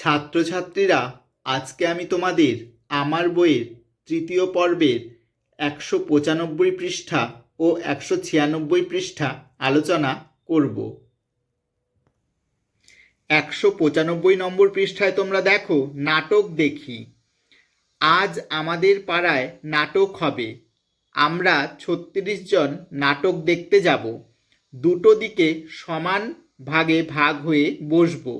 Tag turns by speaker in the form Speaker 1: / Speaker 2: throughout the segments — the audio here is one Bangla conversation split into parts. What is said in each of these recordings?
Speaker 1: ছাত্রছাত্রীরা, আজকে আমি তোমাদের আমার বইয়ের তৃতীয় পর্বের একশো পঁচানব্বই পৃষ্ঠা ও একশো ছিয়ানব্বই পৃষ্ঠা আলোচনা করব। একশো পঁচানব্বই নম্বর পৃষ্ঠায় তোমরা দেখো, নাটক দেখি। আজ আমাদের পাড়ায় নাটক হবে। আমরা ছত্রিশ জন নাটক দেখতে যাব। দুটো দিকে সমান ভাগে ভাগ হয়ে বসবো।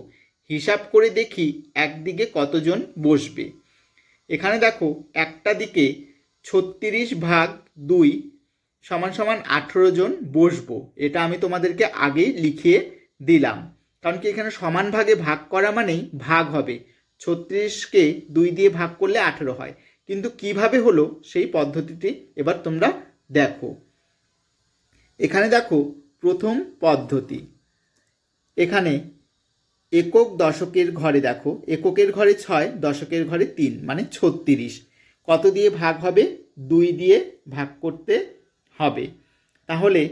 Speaker 1: হিসাব করে দেখি একদিকে কতজন বসবে। এখানে দেখো একটা দিকে ছত্রিশ ভাগ দুই সমান সমান আঠেরো জন বসবো। এটা আমি তোমাদেরকে আগেই লিখিয়ে দিলাম। কারণ কি এখানে সমান ভাগে ভাগ করা মানেই ভাগ হবে। ছত্রিশকে দুই দিয়ে ভাগ করলে আঠেরো হয়। কিন্তু কীভাবে হলো সেই পদ্ধতিটি এবার তোমরা দেখো। এখানে দেখো প্রথম পদ্ধতি। এখানে একক দশকের ঘরে দেখো, এককের ঘরে ছয়, দশকের ঘরে তিন মানে ছত্রিশ। কত দিয়ে ভাগ হবে? দুই দিয়ে ভাগ করতে হবে। তাহলে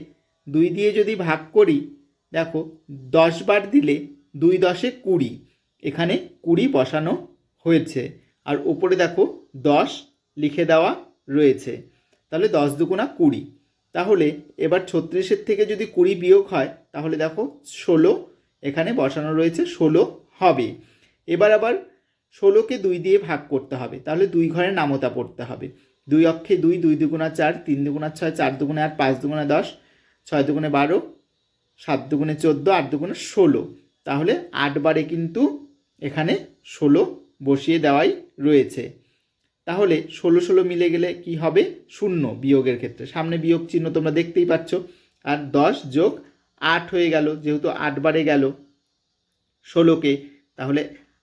Speaker 1: দুই দিয়ে যদি ভাগ করি, দেখো, দশ বার দিলে দুই দশে কুড়ি। এখানে কুড়ি বসানো হয়েছে। আর ওপরে দেখো, দশ লিখে দেওয়া রয়েছে। তাহলে দশ দুগুণা কুড়ি। তাহলে এবার ছত্রিশের থেকে যদি কুড়ি বিয়োগ হয়, তাহলে দেখো, ষোলো এখানে বসানো রয়েছে ষোলো হবে। এবার আবার ষোলোকে দুই দিয়ে ভাগ করতে হবে, তাহলে দুই ঘরে নামতা পড়তে হবে। দুই অক্ষে দুই দুই দুগুণা চার, তিন দুগুণা ছয়, চার দুগুণে আট, পাঁচ দুগুণে দশ, ছয় দুগুণে বারো, সাত দুগুণে চোদ্দ, আট দুগুণে ষোলো। তাহলে আটবারে কিন্তু এখানে ষোলো বসিয়ে দেওয়াই রয়েছে। তাহলে ষোলো ষোলো মিলে গেলে কি হবে? শূন্য বিয়োগের ক্ষেত্রে। সামনে বিয়োগ চিহ্ন তোমরা দেখতেই পাচ্ছ। আর দশ যোগ আট হয়ে গেল, যেহেতু আটবারে গেল ষোলোকে তাহলে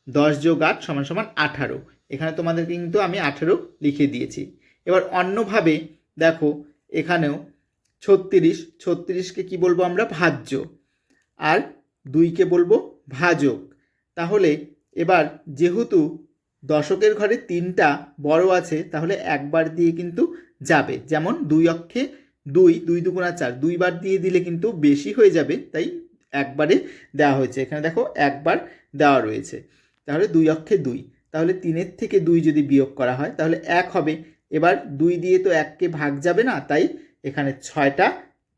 Speaker 1: দশ যোগ আট সমান সমান আঠারো। এখানে তোমাদের কিন্তু আমি আঠেরো লিখে দিয়েছি। এবার অন্যভাবে দেখো, এখানেও ছত্রিশ ছত্রিশকে কি বলব আমরা? ভাজ্য। আর দুইকে বলব? ভাজক। তাহলে এবার যেহেতু দশকের ঘরে তিনটা বড় আছে, তাহলে একবার দিয়ে কিন্তু যাবে। যেমন দুই অক্ষে দুই দুই দুগুণা চার, দুইবার দিয়ে দিলে কিন্তু বেশি হয়ে যাবে, তাই একবারে দেওয়া হয়েছে। এখানে দেখো একবার দেওয়া রয়েছে। তাহলে দুই অক্ষে দুই। তাহলে তিনের থেকে দুই যদি বিয়োগ করা হয়, তাহলে এক হবে। এবার দুই দিয়ে তো এককে ভাগ যাবে না, তাই এখানে ছয়টা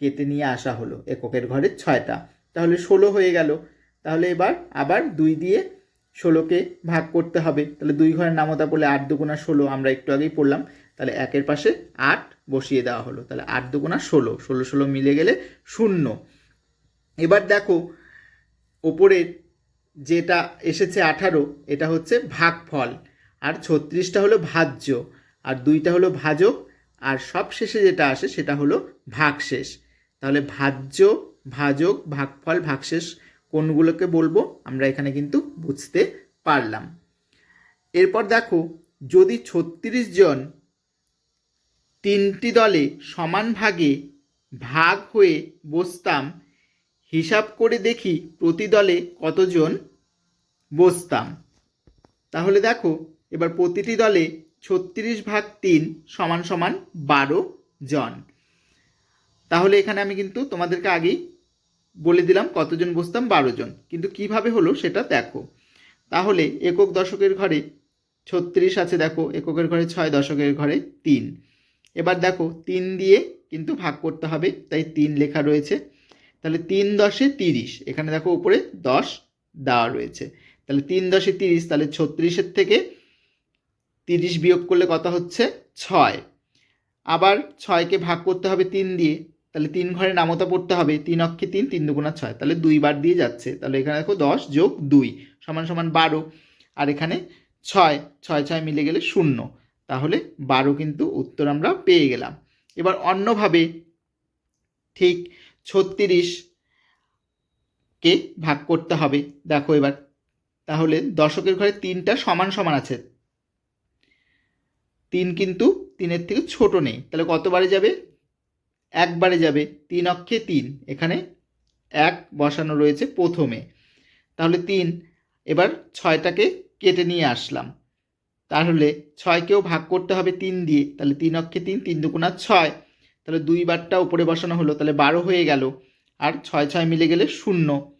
Speaker 1: কেটে নিয়ে আসা হলো, এককের ঘরে ছয়টা। তাহলে ষোলো হয়ে গেল। তাহলে এবার আবার দুই দিয়ে ষোলোকে ভাগ করতে হবে। তাহলে দুই ঘরের নামতা বলে আট দুগুণা ষোলো, আমরা একটু আগেই পড়লাম। তাহলে একের পাশে আট বসিয়ে দেওয়া হলো। তাহলে আট দুগুণা ষোলো ষোলো ষোলো মিলে গেলে শূন্য। এবার দেখো, ওপরের যেটা এসেছে আঠারো, এটা হচ্ছে ভাগফল। আর ছত্রিশটা হলো ভাজ্য, আর দুইটা হলো ভাজক, আর সব শেষে যেটা আসে সেটা হলো ভাগশেষ। তাহলে ভাজ্য, ভাজক, ভাগফল, ভাগশেষ কোনগুলোকে বলব? আমরা এখানে কিন্তু বুঝতে পারলাম। এরপর দেখো, যদি ছত্রিশ জন তিনটি দলে সমান ভাগে ভাগ হয়ে বসতাম। হিসাব করে দেখি প্রতি দলে কতজন বসতাম। তাহলে দেখো, এবার প্রতিটি দলে ছত্রিশ ভাগ তিন সমান সমান বারো জন। তাহলে এখানে আমি কিন্তু তোমাদেরকে আগেই বলে দিলাম কতজন বসতাম, বারো জন। কিন্তু কীভাবে হলো সেটা দেখো। তাহলে একক দশকের ঘরে ছত্রিশ আছে দেখো, এককের ঘরে ছয়, দশকের ঘরে তিন। এবার দেখো তিন দিয়ে কিন্তু ভাগ করতে হবে, তাই তিন লেখা রয়েছে। তাহলে তিন দশে তিরিশ, এখানে দেখো উপরে দশ দেওয়া রয়েছে। তাহলে তিন দশে তিরিশ, তাহলে ছত্রিশের থেকে তিরিশ বিয়োগ করলে কত হচ্ছে? ছয়। আবার ছয়কে ভাগ করতে হবে তিন দিয়ে, তাহলে তিন ঘরে নামতা পড়তে হবে, তিন অক্ষে তিন তিন দুগুণা ছয়। তাহলে দুইবার দিয়ে যাচ্ছে। তাহলে এখানে দেখো দশ যোগ দুই, সমান সমান বারো। আর এখানে ছয় ছয় ছয় মিলে গেলে শূন্য। তাহলে বারো কিন্তু উত্তর আমরা পেয়ে গেলাম। এবার অন্যভাবে ঠিক ছত্রিশকে ভাগ করতে হবে। দেখো এবার, তাহলে দশকের ঘরে তিনটা সমান সমান আছে। তিন কিন্তু তিনের থেকে ছোট নেই। তাহলে কতবারে যাবে? একবারে যাবে তিন অক্ষে তিন। এখানে এক বসানো রয়েছে প্রথমে। তাহলে তিন, এবার ছয়টাকে কেটে নিয়ে আসলাম। তাহলে ছয়কেও ভাগ করতে হবে তিন দিয়ে, তাহলে তিন অক্ষে তিন তিন দুগুণা ছয়। তাহলে দুইবারটা উপরে বসানো হলো, তাহলে বারো হয়ে গেল। আর ছয় ছয় মিলে গেলে শূন্য।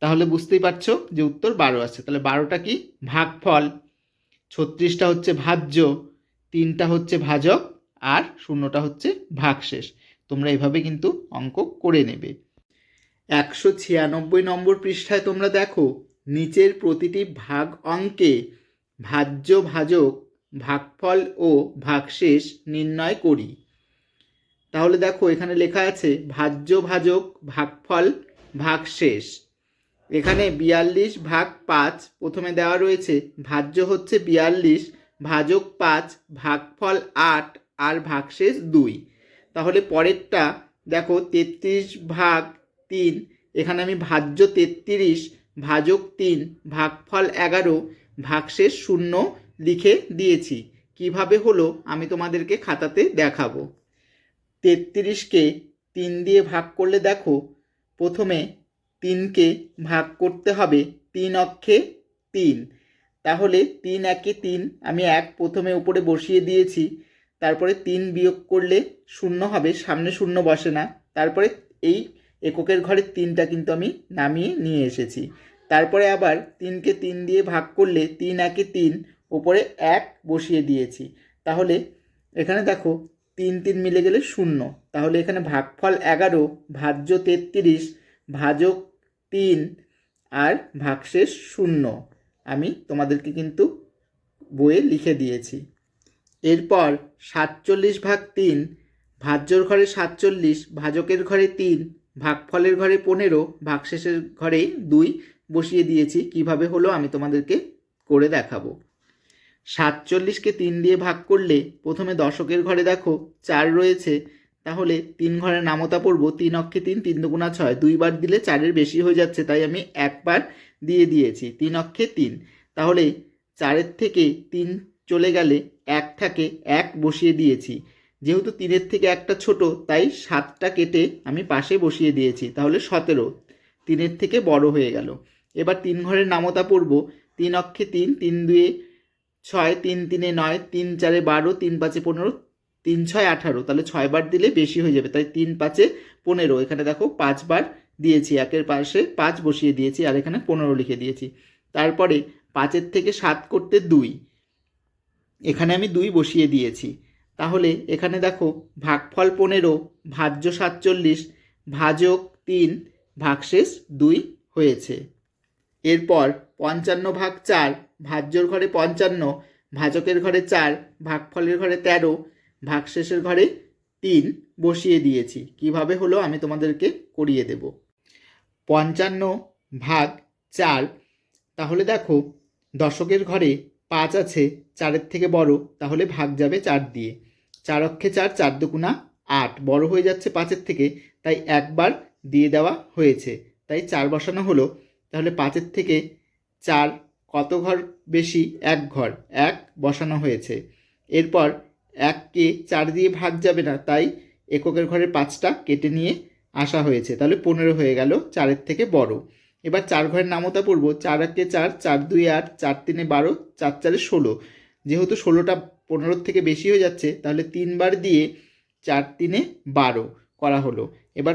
Speaker 1: তাহলে বুঝতেই পারছ যে উত্তর বারো আছে। তাহলে বারোটা কি? ভাগফল। ছত্রিশটা হচ্ছে ভাজ্য, তিনটা হচ্ছে ভাজক, আর শূন্যটা হচ্ছে ভাগশেষ। তোমরা এভাবে কিন্তু অঙ্ক করে নেবে। একশো ছিয়ানব্বই নম্বর পৃষ্ঠায় তোমরা দেখো, নিচের প্রতিটি ভাগ অঙ্কে ভাজ্য ভাজক, ভাগফল ও ভাগশেষ নির্ণয় করি। তাহলে দেখো, এখানে লেখা আছে, ভাজ্য ভাজক, ভাগফল, ভাগশেষ। এখানে বিয়াল্লিশ ভাগ পাঁচ, প্রথমে দেওয়া রয়েছে, ভাজ্য হচ্ছে বিয়াল্লিশ, ভাজক পাঁচ, ভাগফল আট, আর ভাগশেষ দুই। তাহলে পরেরটা, দেখো, তেত্রিশ ভাগ তিন, এখানে আমি ভাজ্য তেত্রিশ, ভাজক তিন, ভাগফল এগারো ভাগশেষ শূন্য লিখে দিয়েছি। কীভাবে হলো আমি তোমাদেরকে খাতাতে দেখাবো। তেত্রিশকে তিন দিয়ে ভাগ করলে দেখো, প্রথমে তিনকে ভাগ করতে হবে তিন অক্ষে তিন। তাহলে তিন একে তিন আমি এক প্রথমে উপরে বসিয়ে দিয়েছি, তারপরে তিন বিয়োগ করলে শূন্য হবে, সামনে শূন্য বসে না। তারপরে এই এককের ঘরে তিনটা কিন্তু আমি নামিয়ে নিয়ে এসেছি। তারপরে আবার তিনকে তিন দিয়ে ভাগ করলে তিন একে তিন ওপরে এক বসিয়ে দিয়েছি। তাহলে এখানে দেখো তিন তিন মিলে গেলে শূন্য। তাহলে এখানে ভাগফল এগারো, ভাজ্য তেত্রিশ, ভাজক তিন আর ভাগশেষ শূন্য। আমি তোমাদেরকে কিন্তু বইয়ে লিখে দিয়েছি। এরপর সাতচল্লিশ ভাগ তিন, ভাজ্যর ঘরে সাতচল্লিশ, ভাজকের ঘরে তিন, ভাগফলের ঘরে পনেরো, ভাগশেষের ঘরে দুই বসিয়ে দিয়েছি, কীভাবে হলো আমি তোমাদেরকে করে দেখাবো। সাতচল্লিশকে তিন দিয়ে ভাগ করলে প্রথমে দশকের ঘরে দেখো চার রয়েছে, তাহলে তিন ঘরে নামতা পড়ব, তিন অক্ষে তিন তিন দুগুণা ছয়, দুইবার দিলে চারের বেশি হয়ে যাচ্ছে, তাই আমি একবার দিয়ে দিয়েছি, তিন অক্ষে তিন। তাহলে চারের থেকে তিন চলে গেলে এক থাকে এক বসিয়ে দিয়েছি, যেহেতু তিনের থেকে একটা ছোট, তাই সাতটা কেটে আমি পাশে বসিয়ে দিয়েছি, তাহলে সতেরো, তিনের থেকে বড় হয়ে গেল। এবার তিন ঘরের নামতা পড়ব। তিন অক্ষে তিন তিন দুয়ে ছয়, তিন তিনে নয়, তিন চারে বারো, তিন পাঁচে পনেরো, তিন ছয় আঠারো। তাহলে ছয়বার দিলে বেশি হয়ে যাবে। তাই তিন পাঁচে পনেরো। এখানে দেখো পাঁচবার দিয়েছি, একের পাশে পাঁচ বসিয়ে দিয়েছি, আর এখানে পনেরো লিখে দিয়েছি। তারপরে পাঁচের থেকে সাত করতে দুই। এখানে আমি দুই বসিয়ে দিয়েছি। তাহলে এখানে দেখো ভাগফল পনেরো, ভাজ্য সাতচল্লিশ, ভাজক তিন, ভাগশেষ দুই হয়েছে। এরপর পঞ্চান্ন ভাগ চার ভাজ্যর ঘরে পঞ্চান্ন, ভাজকের ঘরে চার, ভাগফলের ঘরে তেরো, ভাগশেষের ঘরে তিন বসিয়ে দিয়েছি। কীভাবে হলো আমি তোমাদেরকে করিয়ে দেব। পঞ্চান্ন ভাগ চার, তাহলে দেখো দশকের ঘরে পাঁচ আছে, চারের থেকে বড়, তাহলে ভাগ যাবে চার দিয়ে। চার অক্ষে চার চার দুগুণা আট, বড় হয়ে যাচ্ছে পাঁচের থেকে, তাই একবার দিয়ে দেওয়া হয়েছে। তাই চার বসানো হলো। তাহলে পাঁচের থেকে চার কত ঘর বেশি? এক ঘর। এক বসানো হয়েছে। এরপর এককে চার দিয়ে ভাগ যাবে না, তাই এককের ঘরের পাঁচটা কেটে নিয়ে আসা হয়েছে। তাহলে পনেরো হয়ে গেল, চারের থেকে বড়। এবার চার ঘরের নামতা পড়ব। চার একে চার চার দুই আট, চার তিনে বারো, চার চারে ষোলো। যেহেতু ষোলোটা পনেরোর থেকে বেশি হয়ে যাচ্ছে, তাহলে তিনবার দিয়ে চার তিনে বারো করা হলো। এবার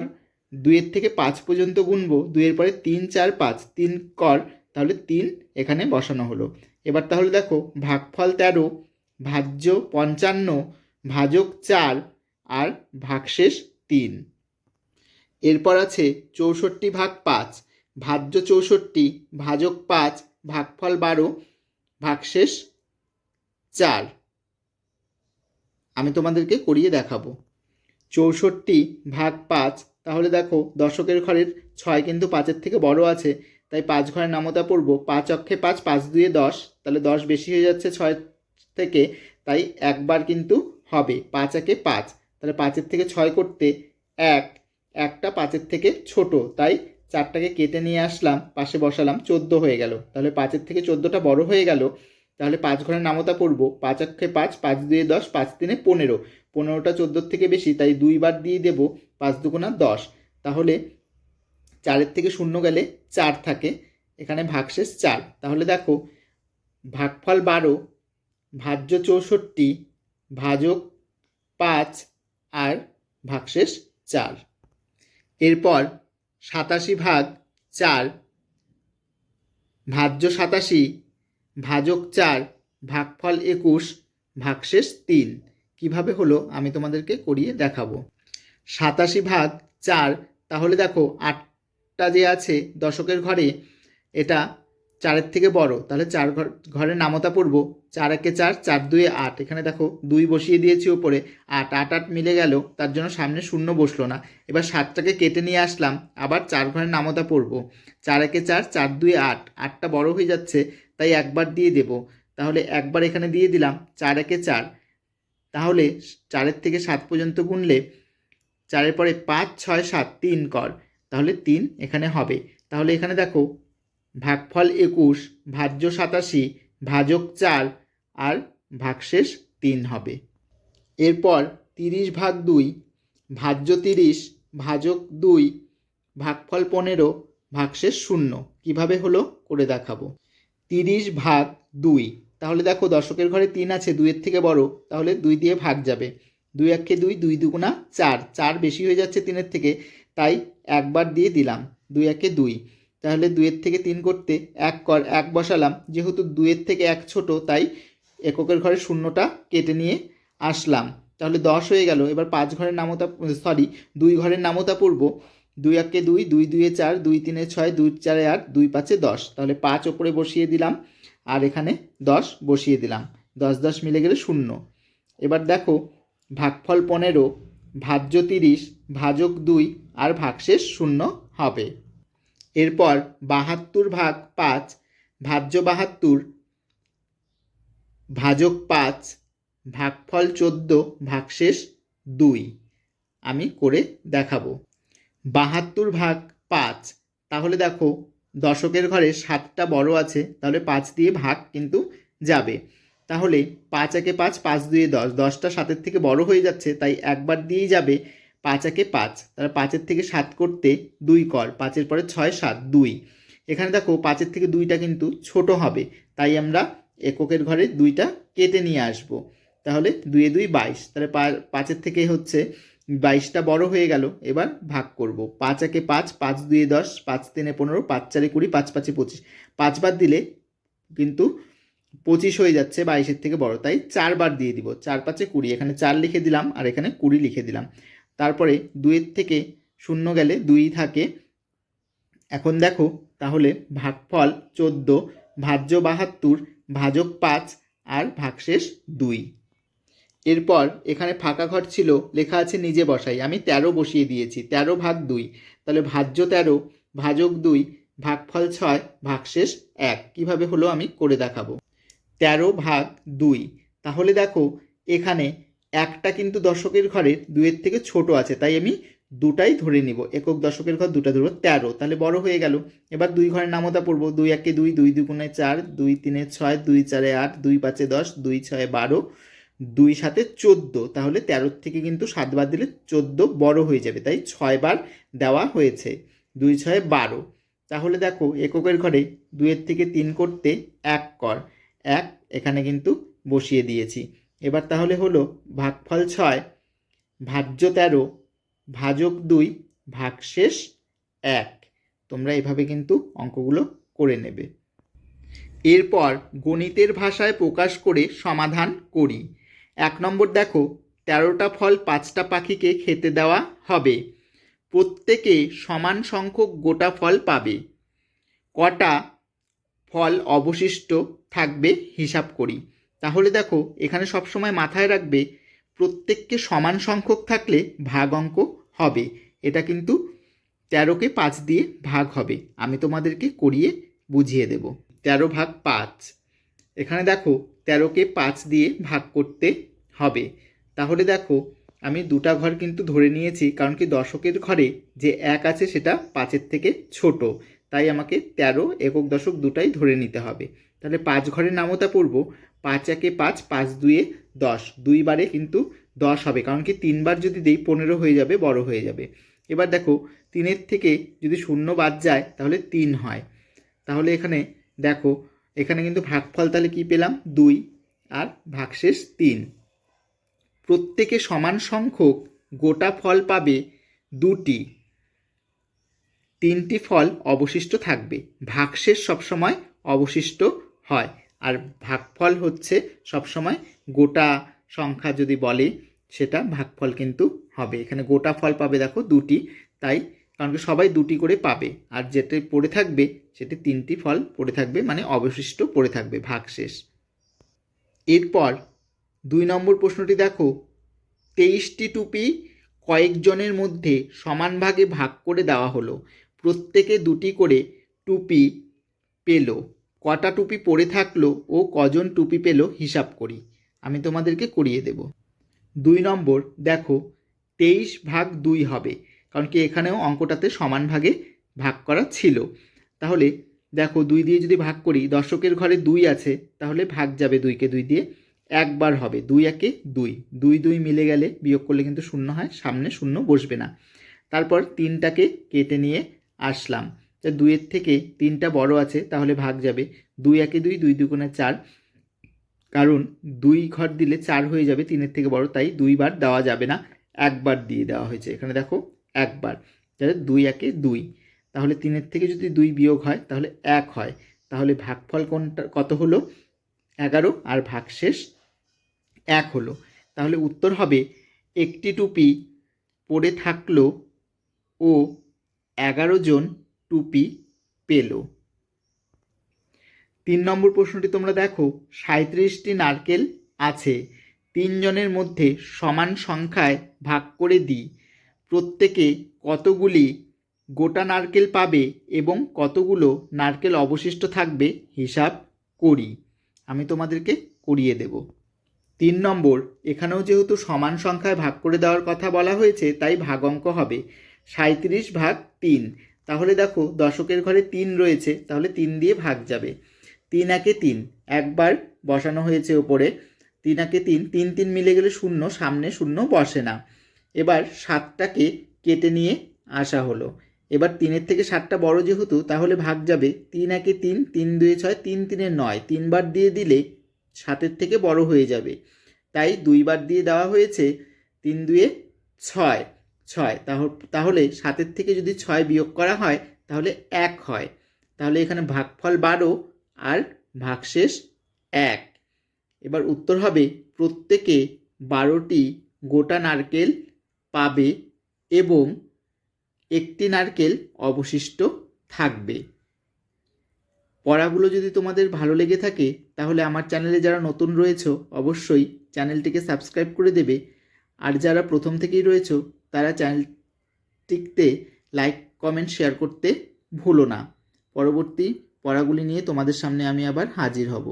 Speaker 1: দুইয়ের থেকে পাঁচ পর্যন্ত গুনবো, দুইয়ের পরে তিন, চার, পাঁচ, তিন কর, তাহলে তিন এখানে বসানো হলো। এবার তাহলে দেখো, ভাগফল তেরো, ভাজ্য পঞ্চান্ন, ভাজক চার আর ভাগশেষ তিন। এরপর আছে চৌষট্টি ভাগ পাঁচ, ভাজ্য চৌষট্টি, ভাজক পাঁচ, ভাগফল বারো, ভাগশেষ চার। আমি তোমাদেরকে করিয়ে দেখাবো। চৌষট্টি ভাগ পাঁচ তাহলে দেখো, দশকের ঘরের ছয় কিন্তু পাঁচের থেকে বড় আছে, তাই পাঁচ ঘরের নামতা পড়ব পাঁচ অক্ষে পাঁচ পাঁচ দুয়ে দশ, তাহলে দশ বেশি হয়ে যাচ্ছে ছয় থেকে, তাই একবার কিন্তু হবে পাঁচ একে পাঁচ, তাহলে পাঁচের থেকে ছয় করতে এক, একটা পাঁচের থেকে ছোট, তাই চারটাকে কেটে নিয়ে আসলাম, পাশে বসালাম, চোদ্দ হয়ে গেল, তাহলে পাঁচের থেকে চোদ্দোটা বড় হয়ে গেল তাহলে পাঁচ ঘরের নামতা পড়ব। পাঁচ অক্ষে পাঁচ পাঁচ দুয়ে দশ, পাঁচ তিনে পনেরো। পনেরোটা চোদ্দোর থেকে বেশি, তাই দুইবার দিয়ে দেব পাঁচ দুগুণা দশ। তাহলে চারের থেকে শূন্য গেলে চার থাকে। এখানে ভাগশেষ চার। তাহলে দেখো, ভাগফল বারো, ভাজ্য চৌষট্টি, ভাজক পাঁচ আর ভাগশেষ চার। এরপর সাতাশি ভাগ চার, ভাজ্য সাতাশি ভাজক চার ভাগফল একুশ ভাগশেষ তিন। কীভাবে হলো? আমি তোমাদেরকে করিয়ে দেখাবো। সাতাশি ভাগ চার, তাহলে দেখো আটটা যে আছে দশকের ঘরে, এটা চারের থেকে বড়। তাহলে চার ঘর, ঘরের নামতা পড়ব। চার একে চার চার দুয়ে আট। এখানে দেখো দুই বসিয়ে দিয়েছি ওপরে। আট আট আট মিলে গেল, তার জন্য সামনে শূন্য বসল না। এবার সাতটাকে কেটে নিয়ে আসলাম, আবার চার ঘরের নামতা পড়ব। চার একে চার চার দুয়ে আট। আটটা বড় হয়ে যাচ্ছে তাই একবার দিয়ে দেব। তাহলে একবার এখানে দিয়ে দিলাম চার একে চার। তাহলে চারের থেকে সাত পর্যন্ত গুনলে চারের পরে পাঁচ, ছয়, সাত, তিন কর। তাহলে তিন এখানে হবে। তাহলে এখানে দেখো ভাগফল একুশ, ভাজ্য সাতাশি, ভাজক চার আর ভাগশেষ তিন হবে। এরপর তিরিশ ভাগ দুই, ভাজ্য তিরিশ, ভাজক দুই, ভাগফল পনেরো, ভাগশেষ শূন্য। কীভাবে হলো? করে দেখাবো। তিরিশ ভাগ দুই। তাহলে দেখো দশকের ঘরে তিন আছে, দুইয়ের থেকে বড়, তাহলে দুই দিয়ে ভাগ যাবে। দুই একে দুই দুই দুগুণা চার। চার বেশি হয়ে যাচ্ছে তিনের থেকে, তাই একবার দিয়ে দিলাম দুই একে দুই। তাহলে দুইয়ের থেকে তিন করতে এক কর, এক বসালাম। যেহেতু দুইয়ের থেকে এক ছোট, তাই এককের ঘরে শূন্যটা কেটে নিয়ে আসলাম। তাহলে দশ হয়ে গেল। এবার পাঁচ ঘরের নামতা সরি দুই ঘরের নামতা পূর্ব দুই একে দুই দুই দুয়ে চার, দুই তিনে ছয়, দুই চারে আট, দুই পাঁচে দশ। তাহলে পাঁচ ওপরে বসিয়ে দিলাম আর এখানে দশ বসিয়ে দিলাম। দশ দশ মিলে গেলে শূন্য। এবার দেখো ভাগফল পনেরো ভাজ্য তিরিশ ভাজক দুই আর ভাগশেষ শূন্য হবে। এরপর বাহাত্তর ভাগ পাঁচ, ভাজ্য বাহাত্তর, ভাজক পাঁচ, ভাগফল চোদ্দ, ভাগশেষ দুই। আমি করে দেখাবো। বাহাত্তর ভাগ পাঁচ। তাহলে দেখো, দশকের ঘরে সাতটা বড় আছে, তাহলে পাঁচ দিয়ে ভাগ কিন্তু যাবে। তাহলে পাঁচ একে পাঁচ পাঁচ দুয়ে দশ। দশটা সাতের থেকে বড় হয়ে যাচ্ছে, তাই একবার দিয়েই যাবে পাঁচ একে পাঁচ। তাহলে পাঁচের থেকে সাত করতে দুই কর, পাঁচের পরে ছয়, সাত, দুই। এখানে দেখো, পাঁচের থেকে দুইটা কিন্তু ছোট হবে, তাই আমরা এককের ঘরে দুইটা কেটে নিয়ে আসব। তাহলে দুয়ে দুই বাইশ, তাহলে পাঁচের থেকে হচ্ছে বাইশটা বড় হয়ে গেল, এবার ভাগ করব। পাঁচ একে পাঁচ পাঁচ দুয়ে দশ, পাঁচ তিনে পনেরো, পাঁচ চারে কুড়ি, পাঁচ পাঁচে পঁচিশ। পাঁচবার দিলে কিন্তু পঁচিশ হয়ে যাচ্ছে বাইশের থেকে বড়, তাই চারবার দিয়ে দিব। চার পাঁচে কুড়ি, এখানে চার লিখে দিলাম আর এখানে কুড়ি লিখে দিলাম। তারপরে দুইয়ের থেকে শূন্য গেলে দুই থাকে। এখন দেখো, তাহলে ভাগফল চোদ্দ, ভাজ্য বাহাত্তর, ভাজক পাঁচ আর ভাগশেষ দুই। এরপর এখানে ফাঁকা ঘর ছিল, লেখা আছে নিজে বসাই। আমি তেরো বসিয়ে দিয়েছি, তেরো ভাগ দুই। তাহলে ভাজ্য তেরো, ভাজক দুই, ভাগফল ছয়, ভাগশেষ এক। কীভাবে হলো আমি করে দেখাবো? তেরো ভাগ দুই। তাহলে দেখো, এখানে একটা কিন্তু দশকের ঘরের দুইয়ের থেকে ছোট আছে, তাই আমি দুটাই ধরে নিব। একক দশকের ঘর দুটা ধরবো, তেরো। তাহলে বড় হয়ে গেল। এবার দুই ঘরের নামতা পড়ব। দুই একে দুই দুই দুগুণে চার, দুই তিনে ছয়, দুই চারে আট, দুই পাঁচে দশ, দুই ছয় বারো দুই সাথে চোদ্দ, তাহলে তেরোর থেকে কিন্তু সাতবার দিলে চোদ্দ বড় হয়ে যাবে, তাই ছয়বার দেওয়া হয়েছে, দুই ছয় বারো। তাহলে দেখো এককের ঘরে দুইয়ের থেকে তিন করতে এক কর, এক এখানে কিন্তু বসিয়ে দিয়েছি। এবার তাহলে হলো ভাগফল ছয়, ভাজ্য তেরো, ভাজক দুই, ভাগশেষ এক। তোমরা এভাবে কিন্তু অঙ্কগুলো করে নেবে। এরপর গণিতের ভাষায় প্রকাশ করে সমাধান করি। এক নম্বর দেখো, তেরোটা ফল পাঁচটা পাখিকে খেতে দেওয়া হবে। প্রত্যেকে সমান সংখ্যক গোটা ফল পাবে। কটা ফল অবশিষ্ট থাকবে হিসাব করি। তাহলে দেখো, এখানে সবসময় মাথায় রাখবে, প্রত্যেককে সমান সংখ্যক থাকলে ভাগ অঙ্ক হবে। এটা কিন্তু তেরোকে পাঁচ দিয়ে ভাগ হবে। আমি তোমাদেরকে করিয়ে বুঝিয়ে দেব। তেরো ভাগ পাঁচ। এখানে দেখো তেরোকে পাঁচ দিয়ে ভাগ করতে হবে। তাহলে দেখো, আমি দুটা ঘর কিন্তু ধরে নিয়েছি, কারণ কি দশকের ঘরে যে এক আছে সেটা পাঁচের থেকে ছোট। তাই আমাকে তেরো একক দশক দুটাই ধরে নিতে হবে। তাহলে পাঁচ ঘরের নামতা পড়ব, পাঁচ একে পাঁচ পাঁচ দুয়ে দশ। দুইবারে কিন্তু দশ হবে, কারণ কি তিনবার যদি দেই পনেরো হয়ে যাবে, বড় হয়ে যাবে। এবার দেখো, তিনের থেকে যদি শূন্য বাদ যায়, তাহলে তিন হয়। তাহলে এখানে দেখো এখানে কিন্তু ভাগফল তাহলে কি পেলাম? দুই আর ভাগশেষ তিন। প্রত্যেকে সমান সংখ্যক গোটা ফল পাবে দুটি। তিনটি ফল অবশিষ্ট থাকবে। ভাগশেষ সবসময় অবশিষ্ট হয়। আর ভাগফল হচ্ছে সবসময় গোটা সংখ্যা যদি বলে, সেটা ভাগফল কিন্তু হবে। এখানে গোটা ফল পাবে দেখো দুটি, তাই কারণ কি সবাই দুটি করে পাবে। আর যেটি পড়ে থাকবে সেটি তিনটি ফল পড়ে থাকবে মানে অবশিষ্ট পড়ে থাকবে ভাগশেষ এরপর দুই নম্বর প্রশ্নটি দেখো, তেইশটি টুপি কয়েকজনের মধ্যে সমান ভাগে ভাগ করে দেওয়া হলো। প্রত্যেকে দুটি করে টুপি পেল। কটা টুপি পড়ে থাকল ও কজন টুপি পেল হিসাব করি। আমি তোমাদেরকে করিয়ে দেব। দুই নম্বর, দেখো, তেইশ ভাগ দুই হবে। কারণ কি এখানেও অঙ্কটাতে সমান ভাগে ভাগ করা ছিল। তাহলে দেখো দুই দিয়ে যদি ভাগ করি, দর্শকের ঘরে দুই আছে, তাহলে ভাগ যাবে দুইকে দুই দিয়ে। একবার হবে, দুই একে দুই। দুই দুই মিলে গেলে বিয়োগ করলে কিন্তু শূন্য হয়, সামনে শূন্য বসবে না। তারপর তিনটাকে কেটে নিয়ে আসলাম। তা দুইয়ের থেকে তিনটা বড় আছে, তাহলে ভাগ যাবে। দুই একে দুই দুই দুগুণে চার। কারণ দুই ঘর দিলে চার হয়ে যাবে, তিনের থেকে বড়, তাই দুইবার দেওয়া যাবে না। একবার দিয়ে দেওয়া হয়েছে। এখানে দেখো একবার। তাহলে দুই একে দুই। তাহলে তিনের থেকে যদি দুই বিয়োগ হয়, তাহলে এক হয়। তাহলে ভাগফল কোনটা, কত হলো? এগারো। আর ভাগশেষ এক হলো। তাহলে উত্তর হবে, একটি টুপি পড়ে থাকল ও এগারো জন টুপি পেল। তিন নম্বর প্রশ্নটি তোমরা দেখো সাঁত্রিশটি নারকেল আছে। তিনজনের মধ্যে সমান সংখ্যায় ভাগ করে দিই। প্রত্যেকে কতগুলি গোটা নারকেল পাবে এবং কতগুলো নারকেল অবশিষ্ট থাকবে হিসাব করি। আমি তোমাদেরকে করিয়ে দেব। তিন নম্বর, এখানেও যেহেতু সমান সংখ্যায় ভাগ করে দেওয়ার কথা বলা হয়েছে, তাই ভাগ অঙ্ক হবে। সাঁত্রিশ ভাগ তিন। তাহলে দেখো, দশকের ঘরে তিন রয়েছে, তাহলে তিন দিয়ে ভাগ যাবে। তিন একে তিন, একবার বসানো হয়েছে ওপরে। তিন একে তিন তিন তিন মিলে গেলে শূন্য, সামনে শূন্য বসে না। এবার সাতটাকে কেটে নিয়ে আসা হলো। এবার তিনের থেকে সাতটা বড় যেহেতু, তাহলে ভাগ যাবে তিন একে তিন তিন দুয়ে ছয়, তিন তিনে নয়। তিনবার দিয়ে দিলে সাতের থেকে বড় হয়ে যাবে। তাই দুইবার দিয়ে দেওয়া হয়েছে তিন দুয়ে ছয় ছয়। তাহ- তাহলে সাতের থেকে যদি ছয় বিয়োগ করা হয়, তাহলে এক হয়। তাহলে এখানে ভাগফল বারো আর ভাগশেষ এক। এবার উত্তর হবে প্রত্যেকে বারোটি গোটা নারকেল পাবে এবং একটি নারকেল অবশিষ্ট থাকবে। পড়াগুলো যদি তোমাদের ভালো লেগে থাকে, তাহলে আমার চ্যানেলে যারা নতুন রয়েছে, অবশ্যই চ্যানেলটিকে সাবস্ক্রাইব করে দেবে। আর যারা প্রথম থেকেই রয়েছে, তারা চ্যানেলটিতে লাইক, কমেন্ট, শেয়ার করতে ভুলো না। পরবর্তী পড়াগুলি নিয়ে তোমাদের সামনে আমি আবার হাজির হব।